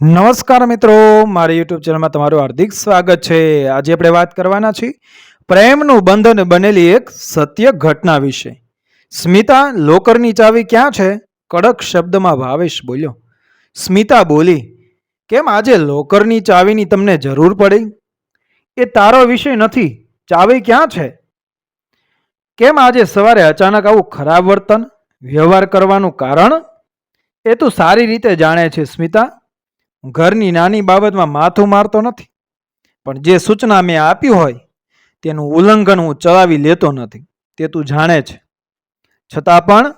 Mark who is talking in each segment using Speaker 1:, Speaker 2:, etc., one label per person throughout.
Speaker 1: નમસ્કાર મિત્રો, મારી યુટ્યુબ ચેનલમાં તમારું હાર્દિક સ્વાગત છે. આજે આપણે વાત કરવાના છીએ પ્રેમનું બંધન બનેલી એક સત્ય ઘટના વિશે. સ્મિતા, લોકરની ચાવી ક્યાં છે? કડક શબ્દમાં ભાવેશ બોલ્યો. સ્મિતા બોલી, કેમ આજે લોકરની ચાવીની તમને જરૂર પડી? એ તારો વિષય નથી. ચાવી ક્યાં છે? કેમ આજે સવારે અચાનક આવું ખરાબ વર્તન, વ્યવહાર કરવાનું કારણ? એ તું સારી રીતે જાણે છે સ્મિતા. હું ઘરની નાની બાબતમાં માથું મારતો નથી. પણ જે સૂચના મેં આપી હોય, તેનું ઉલ્લંઘન હું ચલાવી લેતો નથી. તે તું જાણે છે. છતાં પણ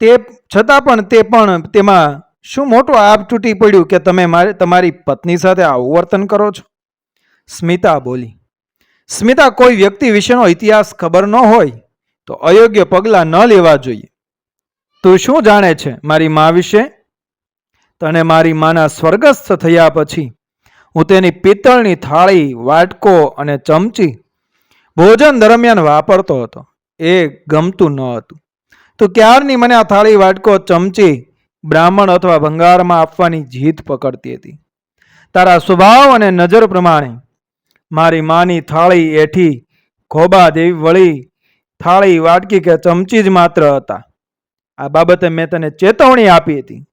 Speaker 1: તે, છતાં પણ તે પણ તેમાં શું મોટો આપ તૂટી પડ્યું કે તમે મારે, તમારી પત્ની સાથે આવું વર્તન કરો છો? સ્મિતા બોલી, સ્મિતા, કોઈ વ્યક્તિ વિશેનો ઇતિહાસ ખબર ન હોય, તો અયોગ્ય પગલાં ન લેવા જોઈએ. તું શું જાણે છે મારી મા વિશે? તને મારી માના સ્વર્ગસ્થ થયા પછી હું તેની પિત્તળની થાળી, વાટકો અને ચમચી ભોજન દરમિયાન વાપરતો હતો. એ ગમતું ન હતું. તો ક્યારની મને આ થાળી, વાટકો, ચમચી બ્રાહ્મણ અથવા ભંગારમાં આપવાની જીત પકડતી હતી? તારા સ્વભાવ અને નજર પ્રમાણે મારી માની થાળી એઠી ખોબા દેવી વળી થાળી, વાટકી કે ચમચી જ માત્ર હતા. આ બાબતે મેં તને ચેતવણી આપી હતી.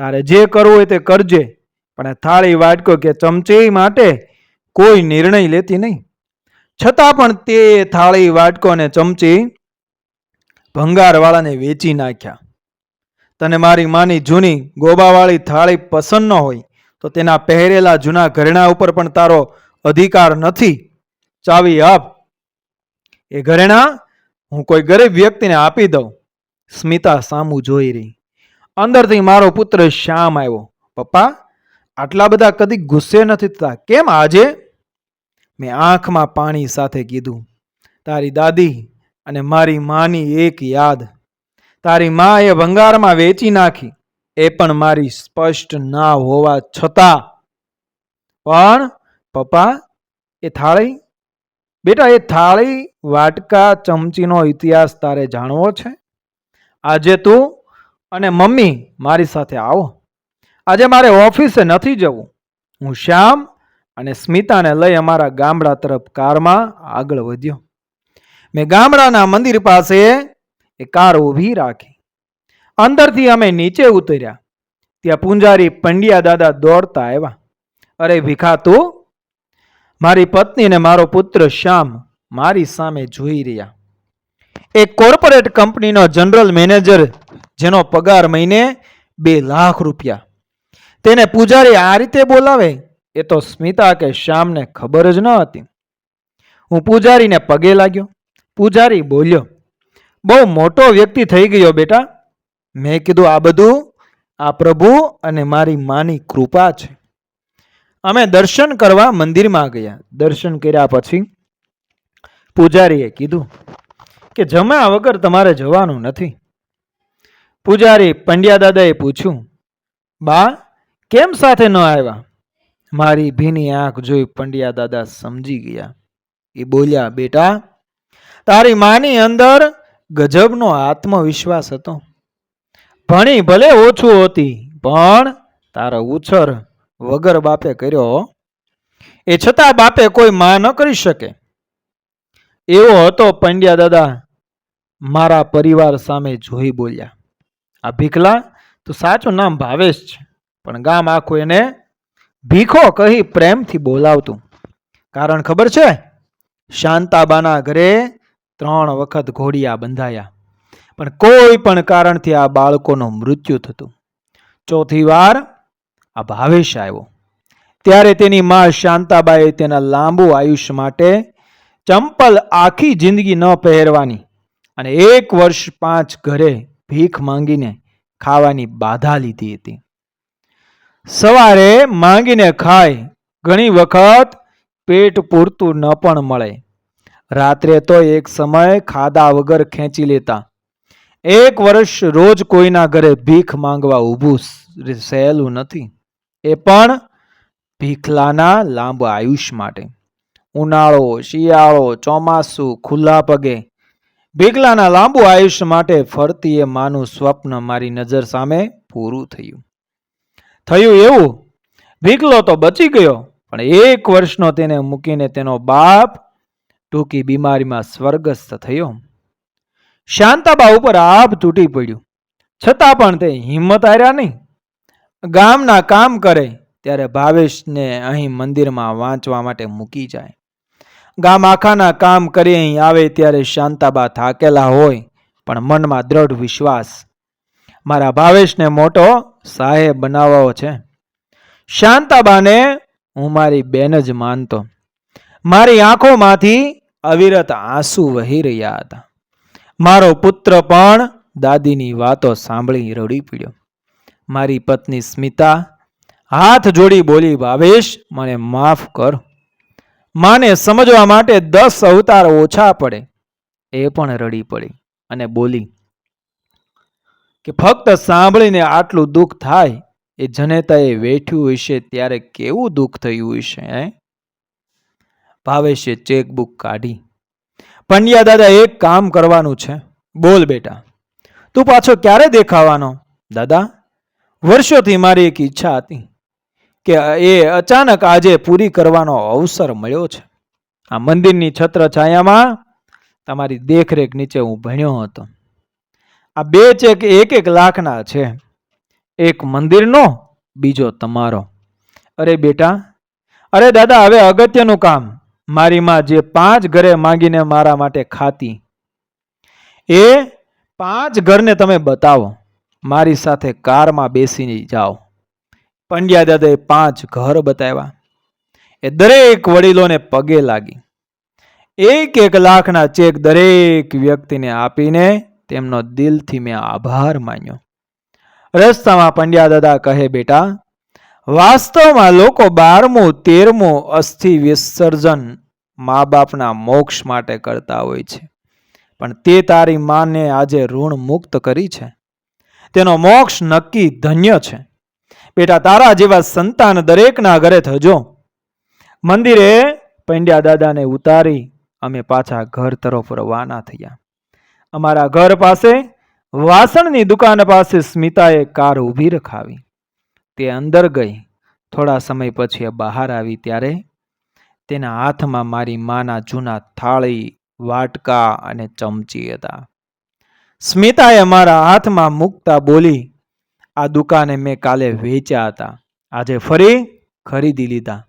Speaker 1: તારે જે કરવું હોય તે કરજે. પણ આ થાળી વાટકો કે ચમચી માટે કોઈ નિર્ણય લેતી નહીં. છતાં પણ તે થાળી વાટકો અને ચમચી ભંગારવાળાને વેચી નાખ્યા. તને મારી માની જૂની ગોબાવાળી થાળી પસંદ ન હોય, તો તેના પહેરેલા જૂના ઘરેણા ઉપર પણ તારો અધિકાર નથી. ચાવી આપ. એ ઘરેણા હું કોઈ ગરીબ વ્યક્તિને આપી દઉં. સ્મિતા સામું જોઈ રહી. અંદરથી મારો પુત્ર શ્યામ આવ્યો. પપ્પા, આટલા બધા કદી ગુસ્સે નથી થતા. કેમ આજે? મેં આંખમાં પાણી સાથે કીધું. તારી દાદી અને મારી માની એક યાદ. તારી મા એ ભંગારમાં વેચી નાખી. એ પણ મારી સ્પષ્ટ ના હોવા છતાં. પણ, પપ્પા, એ થાળી? બેટા, એ થાળી વાટકા, ચમચીનો ઇતિહાસ તારે જાણવો છે? આજે તું અને મમ્મી મારી સાથે આવો. આજે મારે ઓફિસે નથી જવું. હું શ્યામ અને સ્મિતાને લઈ અમારા ગામડા તરફ કારમાં આગળ વધ્યો. મેં ગામડાના મંદિર પાસે એ કાર ઊભી રાખી. અંદરથી અમે નીચે ઉતર્યા. ત્યાં પૂંજારી પંડ્યા દાદા દોડતા આવ્યા. અરે ભીખા તું? મારી પત્ની અને મારો પુત્ર શ્યામ મારી સામે જોઈ રહ્યા. એક કોર્પોરેટ કંપનીનો જનરલ મેનેજર જેનો પગાર મહિને બે લાખ રૂપિયા. તેને પૂજારી આ રીતે બોલાવે, એ તો સ્મિતા કે શ્યામને ખબર જ ન હતી. હું પૂજારીને પગે લાગ્યો. પૂજારી બોલ્યો, બહુ મોટો વ્યક્તિ થઈ ગયો બેટા. મેં કીધું, આ બધું આ પ્રભુ અને મારી માની કૃપા છે. અમે દર્શન કરવા મંદિરમાં ગયા. દર્શન કર્યા પછી પૂજારીએ કીધું કે જમ્યા વગર તમારે જવાનું નથી. પૂજારી પંડ્યા દાદાએ પૂછ્યું, બા, કેમ સાથે ન આવ્યા? મારી ભીની આંખ જોઈ પંડ્યા દાદા સમજી ગયા. એ બોલ્યા, બેટા, તારી માની અંદર ગજબનો આત્મવિશ્વાસ હતો. ભણી ભલે ઓછું હતી, પણ તારો ઉછર વગર બાપે કર્યો. એ છતાં બાપે કોઈ માં ન કરી શકે. એવો હતો પંડ્યા દાદા મારા પરિવાર સામે જોઈ બોલ્યા. આ ભીખલા તો સાચું નામ ભાવેશ છે. પણ ગામ આખું એને ભીખો કહી પ્રેમથી બોલાવતું. કારણ ખબર છે? શાંતાબાના ઘરે ત્રણ વખત ઘોડિયા બંધાયા. પણ કોઈ પણ કારણથી આ બાળકોનું મૃત્યુ થતું. ચોથી વાર આ ભાવેશ આવ્યો. ત્યારે તેની માં શાંતાબાએ તેના લાંબુ આયુષ્ય માટે ચંપલ આખી જિંદગી ન પહેરવાની અને એક વર્ષ પાંચ ઘરે ભીખ માંગીને ખાવાની બાધા લીધી હતી. સવારે માંગીને ખાય ઘણી વખત પેટ પૂરતું ન પણ મળે. રાત્રે તો એક સમય ખાધા વગર ખેંચી લેતા. એક વર્ષ રોજ કોઈના ઘરે ભીખ માંગવા ઊભું સહેલું નથી. એ પણ ભીખલાના લાંબા આયુષ્ય માટે. ઉનાળો, શિયાળો, ચોમાસું, ખુલ્લા પગે ભીખલાના લાંબુ આયુષ્ય માટે ફરતી એ માનું સ્વપ્ન મારી નજર સામે પૂરું થયું. થયું એવું. ભીખલો તો બચી ગયો, પણ એક વર્ષનો તેને મૂકીને તેનો બાપ ટૂંકી બીમારીમાં સ્વર્ગસ્થ થયો. શાંતાબા ઉપર આભ તૂટી પડ્યું. છતાં પણ તે હિંમત હાર્યા નહીં. ગામના કામ કરે, ત્યારે ભાવેશને અહીં મંદિરમાં વાંચવા માટે મૂકી જાય. ગામ આખાના કામ કરી અહીં આવે ત્યારે શાંતાબા થાકેલા હોય, પણ મનમાં દ્રઢ વિશ્વાસ. મારા ભાવેશને મોટો સાહેબ બનાવવો છે. શાંતાબાને હું મારી બેન જ માનતો. મારી આંખોમાંથી અવિરત આંસુ વહી રહ્યા હતા. મારો પુત્ર પણ દાદીની વાતો સાંભળી રડી પડ્યો. મારી પત્ની સ્મિતા, હાથ જોડી બોલી, ભાવેશ, મને માફ કર. માને સમજવા માટે દસ અવતાર ઓછા પડે. એ પણ રડી પડી અને બોલી, કે ફક્ત સાંભળીને આટલું દુઃખ થાય, એ જનેતાએ વેઠ્યું હશે ત્યારે કેવું દુઃખ થયું હશે, હે? ભાવેશે ચેકબુક કાઢી, પંડ્યા દાદા, એક કામ કરવાનું છે. બોલ બેટા, તું પાછો ક્યારે દેખાવાનો? દાદા, વર્ષોથી મારી એક ઈચ્છા હતી. કે એ અચાનક આજે પૂરી કરવાનો અવસર મળ્યો છે. આ મંદિરની છત્ર છાયામાં તમારી દેખરેખ નીચે હું ભણ્યો હતો. આ બે ચેક એક એક લાખના છે. એક મંદિરનો, બીજો તમારો. અરે બેટા, અરે દાદા, હવે અગત્યનું કામ. મારી માં જે પાંચ ઘરે માંગીને મારા માટે ખાતી, એ પાંચ ઘરને તમે બતાવો. મારી સાથે કારમાં બેસી જાઓ. પંડ્યા દાદાએ પાંચ ઘર બતાવ્યા. એ દરેક વડીલોને પગે લાગી. એક એક લાખના ચેક દરેક વ્યક્તિને આપીને તેમનો દિલથી મેં આભાર માન્યો. રસ્તામાં પંડ્યા દાદા કહે, બેટા, વાસ્તવમાં લોકો બારમું, તેરમું અસ્થિ વિસર્જન મા બાપના મોક્ષ માટે કરતા હોય છે. પણ તે તારી માને આજે ઋણ મુક્ત કરી છે. તેનો મોક્ષ નક્કી ધન્ય છે. બેટા, તારા જેવા સંતાન દરેકના ઘરે થજો. મંદિરે પંડ્યા દાદાને ઉતારી અમે પાછા ઘર તરફ રવાના થયા. અમારા ઘર પાસે વાસણની દુકાન પાસે સ્મિતાએ કાર ઊભી રખાવી. તે અંદર ગઈ. થોડા સમય પછી બહાર આવી ત્યારે તેના હાથમાં મારી માના જૂના થાળી, વાટકા અને ચમચી હતા. સ્મિતાએ મારા હાથમાં મૂકતા બોલી આ દુકાને મેં કાલે વેચ્યા હતા. આજે ફરી ખરીદી લીધા.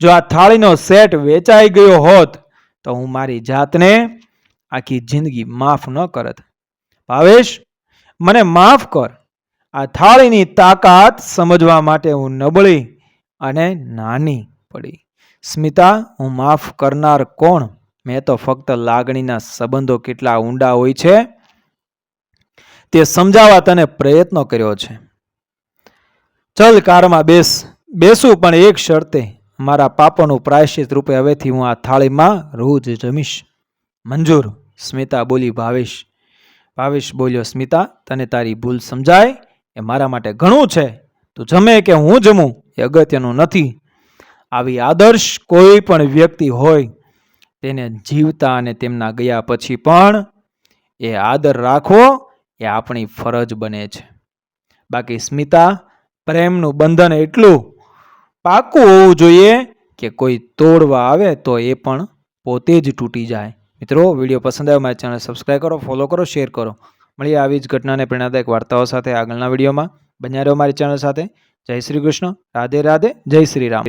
Speaker 1: જો આ થાળીનો સેટ વેચાઈ ગયો હોત, તો હું મારી જાતને આખી જિંદગી માફ ન કરત. ભાવેશ, મને માફ કર. આ થાળીની તાકાત સમજવા માટે હું નબળી અને નાની પડી. સ્મિતા, હું માફ કરનાર કોણ? મેં તો ફક્ત લાગણીના સંબંધો કેટલા ઊંડા હોય છે તે સમજાવવા તને પ્રયત્નો કર્યો છે. ચલ કારમાં બેસ, બેસું પણ એક શરતે મારા પાપોનું પ્રાયશ્ચિત રૂપે હવેથી હું આ થાળીમાં રોજ જમીશ. મંજૂર, સ્મિતા બોલી, ભાવેશ ભાવેશ બોલ્યો, સ્મિતા, તને તારી ભૂલ સમજાય? એ મારા માટે ઘણું છે. તું જમે કે હું જમું? એ અગત્યનું નથી. આવી આદર્શ કોઈ પણ વ્યક્તિ હોય, તેને જીવતા અને તેમના ગયા પછી પણ એ આદર રાખવો એ આપણી ફરજ બને છે. બાકી સ્મિતા, પ્રેમનું બંધન એટલું પાકું હોવું જોઈએ કે કોઈ તોડવા આવે તો એ પણ પોતે જ તૂટી જાય. મિત્રો, વીડિયો પસંદ આવ્યો મારી ચેનલ સબસ્ક્રાઈબ કરો ફોલો કરો શેર કરો. મળીએ આવી જ ઘટનાને પ્રેરણાદાયક વાર્તાઓ સાથે આગળના વિડીયોમાં. બન્યા રહો મારી ચેનલ સાથે. જય શ્રી કૃષ્ણ. રાધે રાધે. જય શ્રી રામ.